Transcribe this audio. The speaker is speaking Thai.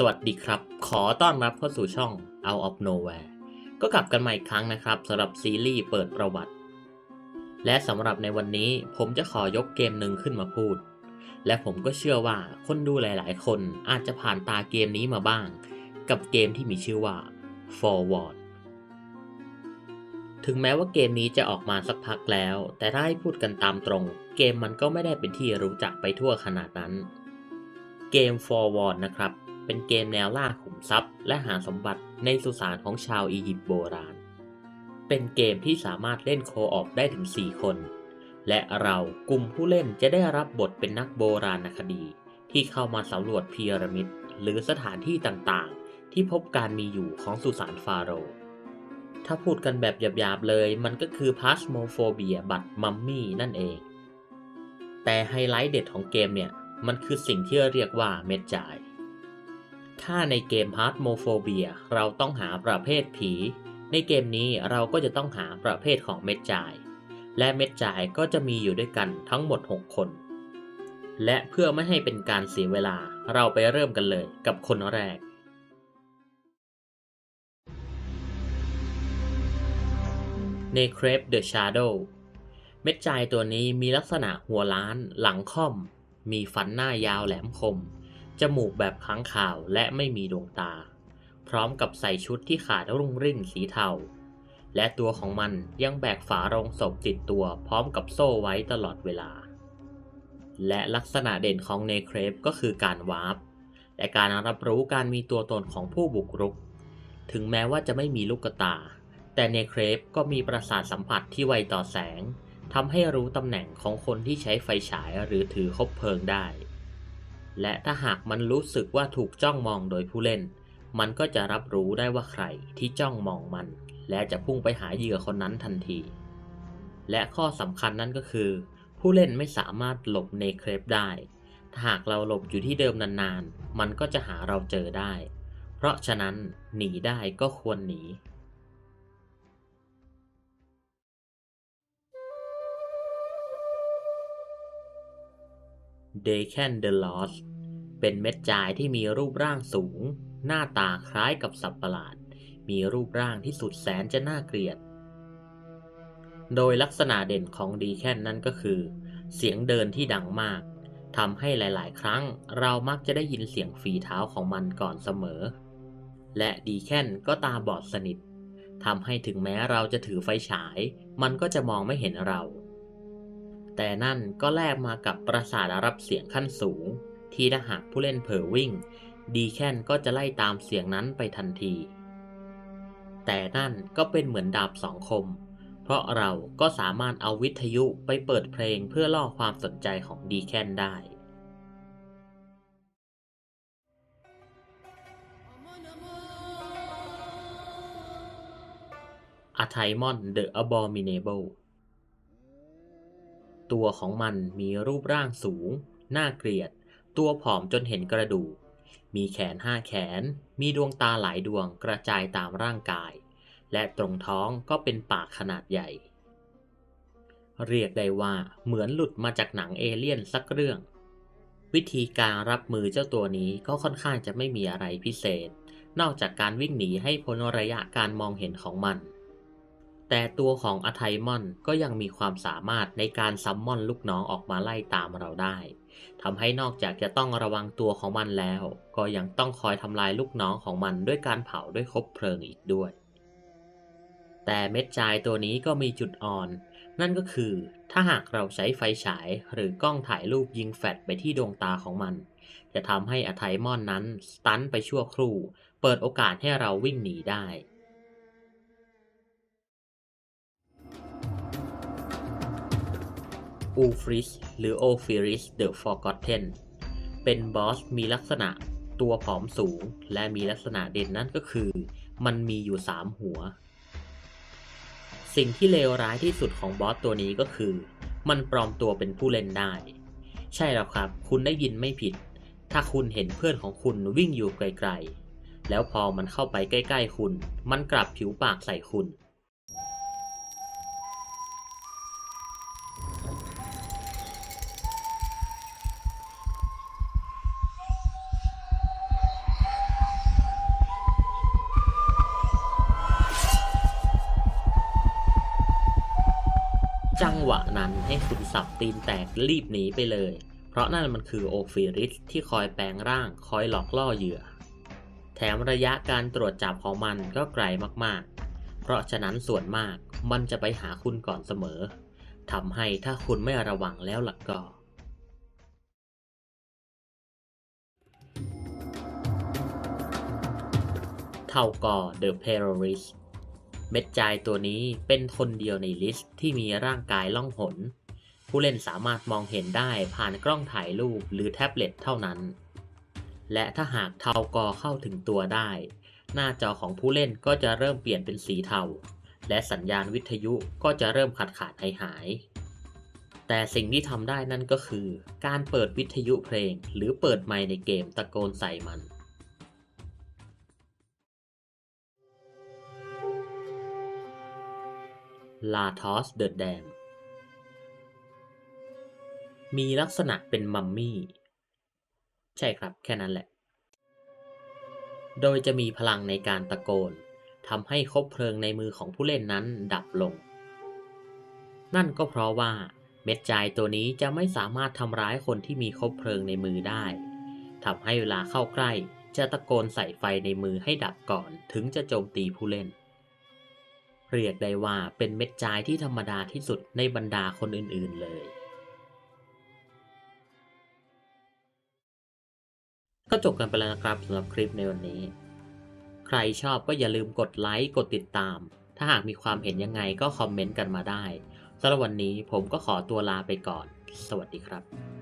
สวัสดีครับ ขอต้อนรับเข้าสู่ช่อง Out of Nowhere ก็กลับกันมาอีกครั้งนะครับสำหรับซีรีส์เปิดประวัติ และสำหรับในวันนี้ผมจะขอยกเกมหนึ่งขึ้นมาพูด และผมก็เชื่อว่าคนดูหลาย ๆ คนอาจจะผ่านตาเกมนี้มาบ้าง กับเกมที่มีชื่อว่า Forward ถึงแม้ว่าเกมนี้จะออกมาสักพักแล้ว แต่ถ้าให้พูดกันตามตรง เกมมันก็ไม่ได้เป็นที่รู้จักไปทั่วขนาดนั้น เกม Forward นะครับ เป็นเกมแนวล่าขุมทรัพย์ และหาสมบัติในสุสานของชาวอียิปต์โบราณ เป็นเกมที่สามารถเล่นโคออฟได้ถึง 4 คน และเรากลุ่มผู้เล่นจะได้รับบทเป็นนักโบราณคดี ที่เข้ามาสำรวจพีระมิด หรือสถานที่ต่างๆ ที่พบการมีอยู่ของสุสานฟาโรห์ถ้าพูดกันแบบหยาบๆเลย มันก็คือพาสโมโฟเบียบัตมัมมี่นั่นเอง แต่ไฮไลท์เด็ดของเกมเนี่ย มันคือสิ่งที่เรียกว่าเม็ดจ่าย ถ้าในเกมพาร์ m โมโฟเบียเราต้องหาประเภทผี ในเกมนี้เราก็จะต้องหาประเภทของเม็ดจ่าย และเม็ดจ่ายก็จะมีอยู่ด้วยกันทั้งหมด 6 คน และเพื่อไม่ให้เป็นการเสียเวลาเราไปเริ่มกันเลยกับคนแรก ในครปเดอะชาร์โดเม็ดจ่ายตัวนี้มีลักษณะหัวล้าน หลังค่อม มีฟันหน้ายาวแหลมคม จมูกแบบค้างข่าวและไม่มีดวงตา พร้อมกับใส่ชุดที่ขาดรุ่งริ่งสีเทา และตัวของมันยังแบกฝาโรงศพติดตัวพร้อมกับโซ่ไว้ตลอดเวลา และลักษณะเด่นของเนเครปก็คือการวาร์ปและการรับรู้การมีตัวตนของผู้บุกรุก ถึงแม้ว่าจะไม่มีลูกตา แต่เนเครปก็มีประสาทสัมผัสที่ไวต่อแสงทำให้รู้ตำแหน่งของคนที่ใช้ไฟฉายหรือถือคบเพลิงได้ และถ้าหากมันรู้สึกว่าถูกจ้องมองโดยผู้เล่น มันก็จะรับรู้ได้ว่าใครที่จ้องมองมัน และจะพุ่งไปหาเหยื่อคนนั้นทันที และข้อสำคัญนั่นก็คือ ผู้เล่นไม่สามารถหลบในเครปได้ ถ้าหากเราหลบอยู่ที่เดิมนานๆ มันก็จะหาเราเจอได้ เพราะฉะนั้นหนีได้ก็ควรหนี เดแคนเดลอสเป็นเม็ดจายที่มีรูปร่างสูง หน้าตาคล้ายกับสัตว์ประหลาด มีรูปร่างที่สุดแสนจะน่าเกลียด โดยลักษณะเด่นของดีแคนนั่นก็คือ เสียงเดินที่ดังมากทำให้หลาย ๆ ครั้งเรามักจะได้ยินเสียงฝีเท้าของมันก่อนเสมอ และดีแคนก็ตาบอดสนิททำให้ถึงแม้เราจะถือไฟฉาย มันก็จะมองไม่เห็นเรา แต่นั่นก็แลกมากับประสาทรับเสียงขั้นสูง ที่ถ้าหากผู้เล่นเผลอวิ่ง ดีแคนก็จะไล่ตามเสียงนั้นไปทันที แต่นั่นก็เป็นเหมือนดาบสองคม เพราะเราก็สามารถเอาวิทยุไปเปิดเพลงเพื่อล่อความสนใจของดีแคนได้ a t i m o n the Abominable ตัวของมันมีรูปร่างสูง น่าเกลียด ตัวผอมจนเห็นกระดูก มีแขนห้าแขน มีดวงตาหลายดวงกระจายตามร่างกาย และตรงท้องก็เป็นปากขนาดใหญ่ เรียกได้ว่าเหมือนหลุดมาจากหนังเอเลี่ยนสักเรื่อง วิธีการรับมือเจ้าตัวนี้ก็ค่อนข้างจะไม่มีอะไรพิเศษ นอกจากการวิ่งหนีให้พ้นระยะการมองเห็นของมัน แต่ตัวของอะไทมอนก็ยังมีความสามารถในการซัมมอนลูกน้องออกมาไล่ตามเราได้ทำให้นอกจากจะต้องระวังตัวของมันแล้ว ก็ยังต้องคอยทำลายลูกน้องของมันด้วยการเผาด้วยคบเพลิงอีกด้วย แต่เม็ดจายตัวนี้ก็มีจุดอ่อน นั่นก็คือ ถ้าหากเราใช้ไฟฉายหรือกล้องถ่ายรูปยิงแฟลชไปที่ดวงตาของมัน จะทำให้อะไทมอนนั้นสตันไปชั่วครู่ เปิดโอกาสให้เราวิ่งหนีได้ อูฟริสหรือโอฟิริสเดอะฟอร์กอตเทนเป็นบอสมีลักษณะตัวผอมสูงและมีลักษณะเด่นนั่นก็คือ มันมีอยู่ 3 หัว สิ่งที่เลวร้ายที่สุดของบอสตัวนี้ก็คือ มันปลอมตัวเป็นผู้เล่นได้ ใช่แล้วครับ คุณได้ยินไม่ผิด ถ้าคุณเห็นเพื่อนของคุณวิ่งอยู่ไกลๆ แล้วพอมันเข้าไปใกล้ๆคุณ มันกลับผิวปากใส่คุณังหวะนั้นให้คุณสับตีนแตกรีบหนีไปเลย เพราะนั่นมันคือโอฟิริสที่คอยแปลงร่างคอยหลอกล่อเหยื่อ แถมระยะการตรวจจับของมันก็ไกลมากๆ เพราะฉะนั้นส่วนมากมันจะไปหาคุณก่อนเสมอทำให้ถ้าคุณไม่ระวังแล้วล่ะก็เท่ากอ The p e r o r i s t เม็ดจายตัวนี้เป็นคนเดียวในลิสต์ที่มีร่างกายล่องหน ผู้เล่นสามารถมองเห็นได้ผ่านกล้องถ่ายรูปหรือแท็บเล็ตเท่านั้น และถ้าหากเทากอเข้าถึงตัวได้ หน้าจอของผู้เล่นก็จะเริ่มเปลี่ยนเป็นสีเทา และสัญญาณวิทยุก็จะเริ่มขาดขาดหายหายแต่สิ่งที่ทำได้นั่นก็คือ การเปิดวิทยุเพลง หรือเปิดไมค์ในเกมตะโกนใส่มัน ลาทอสเดอะแดมมีลักษณะเป็นมัมมี่ ใช่ครับแค่นั้นแหละ โดยจะมีพลังในการตะโกนทำให้คบเพลิงในมือของผู้เล่นนั้นดับลง นั่นก็เพราะว่าเม็ดจายตัวนี้จะไม่สามารถทำร้ายคนที่มีคบเพลิงในมือได้ทำให้เวลาเข้าใกล้จะตะโกนใส่ไฟในมือให้ดับก่อนถึงจะโจมตีผู้เล่น เรียกได้ว่าเป็นเม็ดจายที่ธรรมดาที่สุดในบรรดาคนอื่นๆเลย ก็จบกันไปแล้วนะครับสำหรับคลิปในวันนี้ ใครชอบก็อย่าลืมกดไลค์กดติดตาม ถ้าหากมีความเห็นยังไงก็คอมเมนต์กันมาได้สำหรับวันนี้ผมก็ขอตัวลาไปก่อน สวัสดีครับ